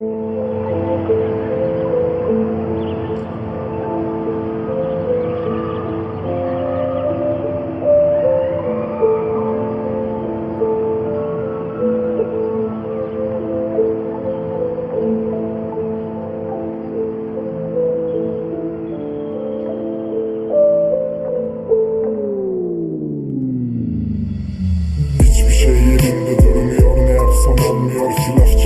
Hiçbir şey yerinde durmuyor Ne yapsam olmuyor Silah çakan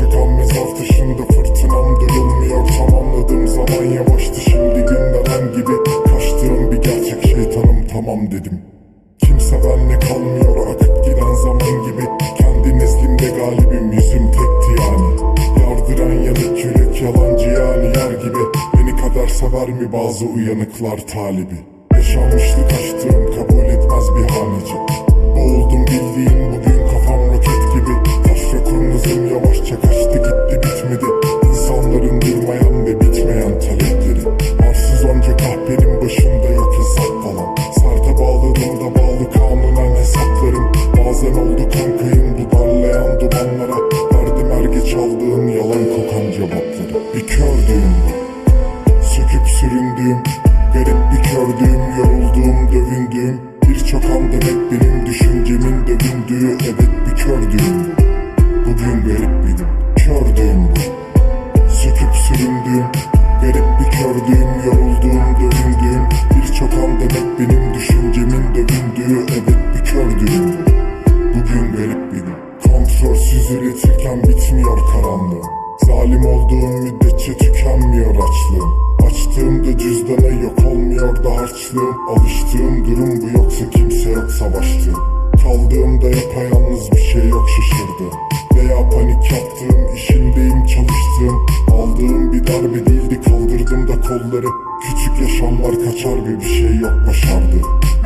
mezar taşında Fırtınam durulmuyor Tamamladığım zaman yavaştı. Şimdi gündelen gibi Kaçtığım bir gerçek şeytanım tamam dedim. Kimse benle kalmıyor Akıp giden zaman gibi Kendi nezlimde galibim Yüzüm tekti yani Yardıran yanık yürek Yalancı yani yer gibi. Beni kader sever mi bazı uyanıklar talibi? Yaşanmışlık açtığım kabul etmez bir haneci. Boğuldum bildiğin Bazen oldu kankayım bu darlayan dumanlara. Verdim her geç aldığın yalan kokan cevapları. Bir kördüğüm Söküp süründüğüm Garip bir kördüğüm Yorulduğum dövündüğüm. Birçok anda hep benim düşüncemin dövündüğü Evet bir kördüğüm Bugün garip bir Kördüğüm bu Söküp süründüğüm Garip bir kördüğüm Yorulduğum dövündüğüm. Birçok anda hep benim düşüncemin dövündüğü Evet bir kördüğüm harçlığım Alıştığım durum bu yoksa kimse yok savaştığım. Kaldığımda yapayalnız bir şey yok şaşırdığım. Veya panik yaptığım işimdeyim çalıştığım. Aldığım bir darbe değildi kaldırdım da kolları. Küçük yaşamlar kaçar ve bir şey yok başardı.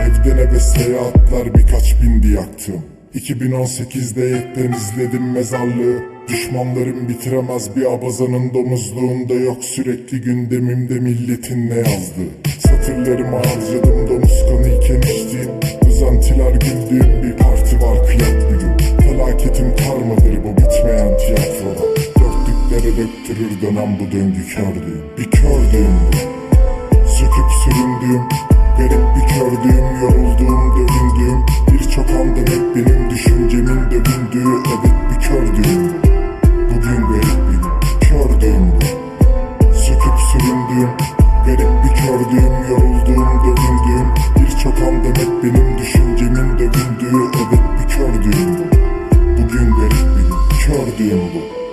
Evden eve seyahatler birkaç bindi yaktım. 2018'de yetten izledim mezarlığı. Düşmanlarım bitiremez bir abazanın domuzluğunda yok. Sürekli gündemimde milletin ne yazdığı Satırlarımı harcadım domuz kanıyken içtiğim Özentiler güldüğüm bir parti var kıyak bir gün. Felaketim karmadır bu bitmeyen tiyatroda. Dörtlüklere döktürür dönem bu döngü kördüğüm. Bir kördüğüm bu Benim düşüncemin dövüldüğü evet bir kar Bugün garip benim kar bu